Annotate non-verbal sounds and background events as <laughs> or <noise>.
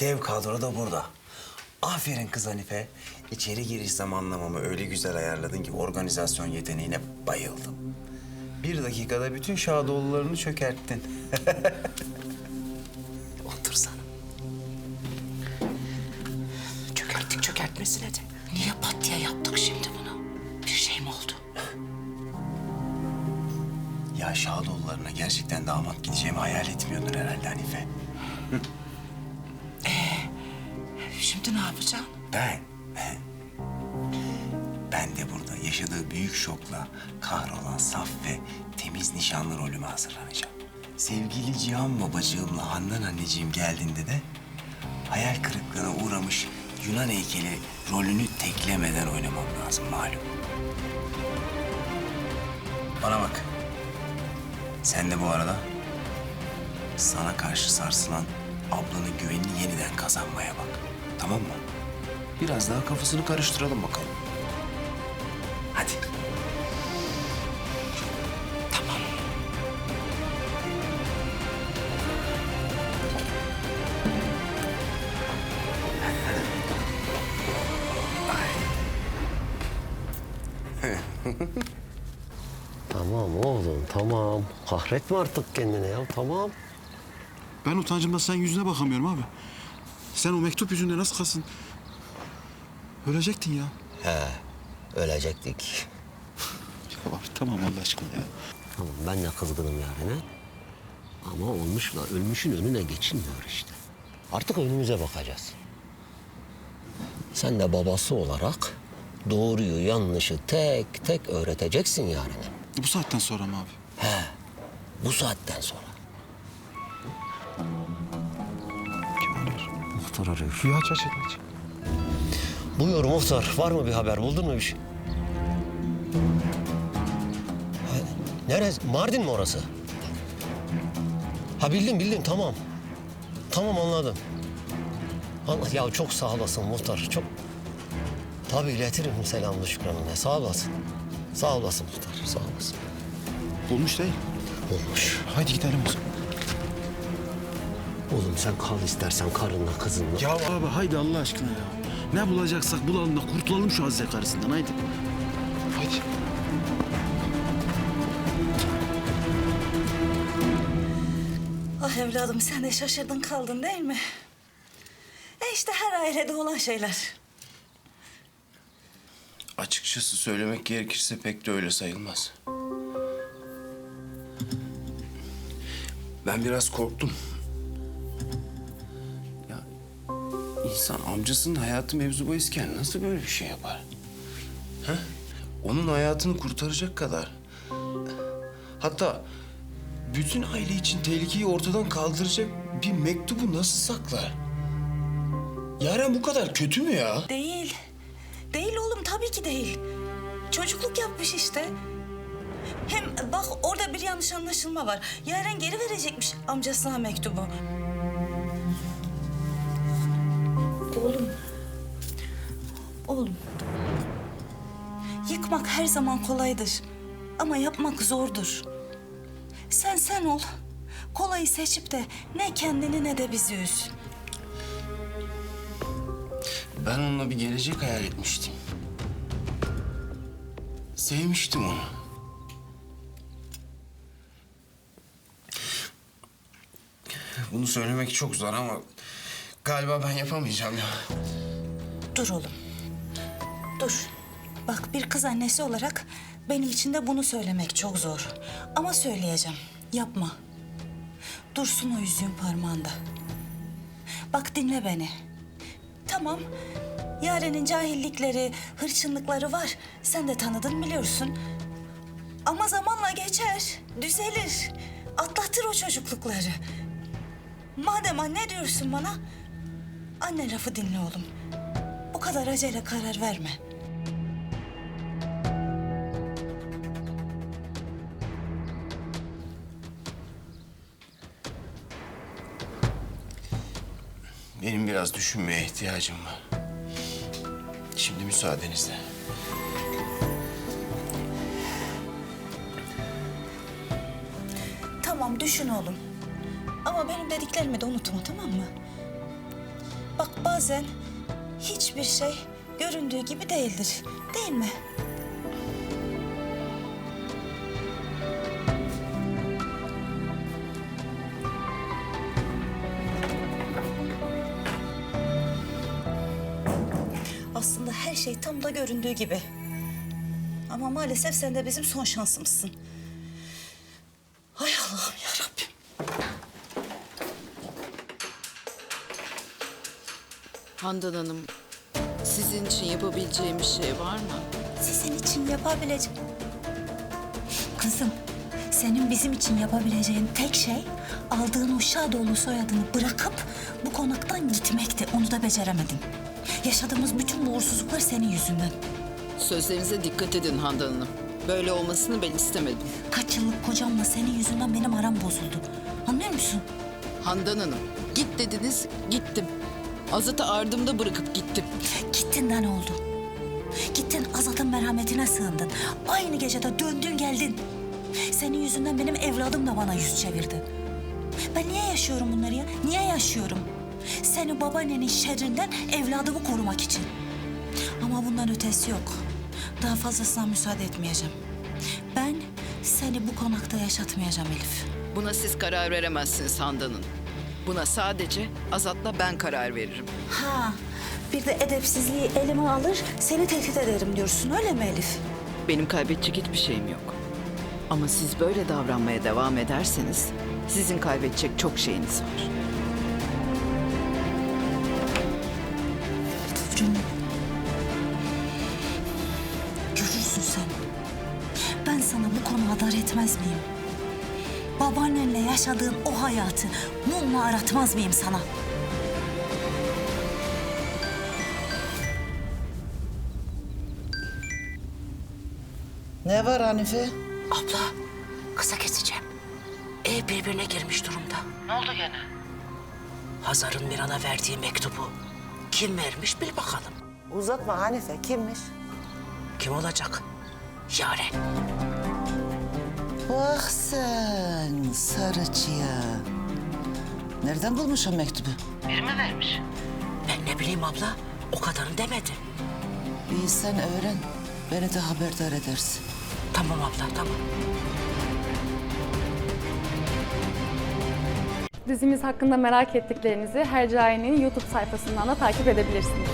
Dev kadro da burada. Aferin kız Hanife. İçeri giriş zamanlamamı öyle güzel ayarladın ki organizasyon yeteneğine bayıldım. Bir dakikada bütün Şadoğullarını çökerttin. <laughs> Otursana. Çökerttik çökertmesine de. Niye pat diye yaptık şimdi bunu? Bir şey mi oldu? Ya Şadoğullarına gerçekten damat gideceğimi hayal etmiyordun herhalde Hanife. <laughs> Şimdi ne yapacaksın? Ben, ben. Ben de burada yaşadığı büyük şokla kahrolan saf ve temiz nişanlı rolüme hazırlanacağım. Sevgili Cihan babacığımla Handan anneciğim geldiğinde de hayal kırıklığına uğramış Yunan heykeli rolünü teklemeden oynamam lazım malum. Bana bak. Sen de bu arada sana karşı sarsılan ablanın güvenini yeniden kazanmaya bak. Tamam mı? Biraz daha kafasını karıştıralım bakalım. Hadi. Tamam. <laughs> Tamam oğlum tamam. Kahretme artık kendine ya tamam. Ben utancımda sen yüzüne bakamıyorum abi. Sen o mektup yüzünde nasıl kalsın? Ölecektin ya. Ölecektik. Ya abi tamam Allah aşkına ya. Tamam ben de kızgınım yani. Ama olmuşla ölmüşün önüne geçilmiyor işte. Artık önümüze bakacağız. Sen de babası olarak doğruyu yanlışı tek tek öğreteceksin yarına. Bu saatten sonra mı abi? Bu saatten sonra. Muhtar arıyor. Bir aç aç aç. Buyur muhtar. Var mı bir haber? Buldun mu bir şey? Neresi? Mardin mi orası? Ha bildim bildim tamam. Tamam anladım. Allah, ya çok sağ olasın muhtar. Çok... Tabii iletirim selamını şükranını. Sağ olasın. Sağ olasın muhtar. Sağ olasın. Bulmuş değil. Olmuş. Haydi gidelim o zaman. Oğlum sen kal istersen karınla kızınla. Ya abi haydi Allah aşkına ya. Ne bulacaksak bulalım da kurtulalım şu Azize karısından haydi. Haydi. Ah evladım sen de şaşırdın kaldın değil mi? E işte her ailede olan şeyler. Açıkçası söylemek gerekirse pek de öyle sayılmaz. Ben biraz korktum. İnsan amcasının hayatı mevzu bahisken nasıl böyle bir şey yapar? Ha? Onun hayatını kurtaracak kadar. Hatta bütün aile için tehlikeyi ortadan kaldıracak bir mektubu nasıl saklar? Yaren bu kadar kötü mü ya? Değil. Değil oğlum tabii ki değil. Çocukluk yapmış işte. Hem bak orada bir yanlış anlaşılma var. Yaren geri verecekmiş amcasına mektubu. Oğlum. Oğlum. Yıkmak her zaman kolaydır. Ama yapmak zordur. Sen sen ol. Kolayı seçip de ne kendini ne de bizi üz. Ben onunla bir gelecek hayal etmiştim. Sevmiştim onu. Bunu söylemek çok zor ama galiba ben yapamayacağım ya. Dur oğlum. Dur. Bak bir kız annesi olarak benim için de bunu söylemek çok zor. Ama söyleyeceğim. Yapma. Dursun o yüzüğün parmağında. Bak dinle beni. Tamam. Yaren'in cahillikleri, hırçınlıkları var. Sen de tanıdın biliyorsun. Ama zamanla geçer, düzelir. Atlatır o çocuklukları. Madem anne diyorsun bana, anne lafı dinle oğlum. Bu kadar acele karar verme. Benim biraz düşünmeye ihtiyacım var. Şimdi müsaadenizle. Tamam düşün oğlum. Ama benim dediklerimi de unutma tamam mı? Bak bazen hiçbir şey göründüğü gibi değildir. Değil mi? Aslında her şey tam da göründüğü gibi. Ama maalesef sen de bizim son şansımızsın. Handan Hanım, sizin için yapabileceğim bir şey var mı? Sizin için yapabileceğim... Kızım, senin bizim için yapabileceğin tek şey... ...aldığın o Şadoğlu soyadını bırakıp bu konaktan gitmekti. Onu da beceremedin. Yaşadığımız bütün bu uğursuzluklar senin yüzünden. Sözlerinize dikkat edin Handan Hanım. Böyle olmasını ben istemedim. Kaç yıllık kocamla senin yüzünden benim aram bozuldu. Anlıyor musun? Handan Hanım, git dediniz, gittim. Azat'ı ardımda bırakıp gittim. Gittin de ne oldu? Gittin Azat'ın merhametine sığındın. Aynı gecede döndün geldin. Senin yüzünden benim evladım da bana yüz çevirdi. Ben niye yaşıyorum bunları ya? Niye yaşıyorum? Seni babaannenin şerrinden evladımı korumak için. Ama bundan ötesi yok. Daha fazlasına müsaade etmeyeceğim. Ben seni bu konakta yaşatmayacağım Elif. Buna siz karar veremezsiniz Handan Hanım. Buna sadece Azat'la ben karar veririm. Ha, bir de edepsizliği elime alır, seni tehdit ederim diyorsun öyle mi Elif? Benim kaybedecek hiçbir şeyim yok. Ama siz böyle davranmaya devam ederseniz sizin kaybedecek çok şeyiniz var. Lütfücüğüm. Görürsün sen. Ben sana bu konuda dar etmez miyim? Babaannenle yaşadığın o hayatı mumla aratmaz mıyım sana? Ne var Hanife? Abla, kısa keseceğim. Ev birbirine girmiş durumda. Ne oldu gene? Hazar'ın Miran'a verdiği mektubu kim vermiş bil bakalım. Uzatma Hanife kimmiş? Kim olacak? Yaren. Bak sen sarıçıya. Nereden bulmuş o mektubu? Ben ne bileyim abla, o kadarını demedi. Bir sen öğren. Beni de haberdar edersin. Tamam abla, tamam. Dizimiz hakkında merak ettiklerinizi Hercai'nin YouTube sayfasından da takip edebilirsiniz.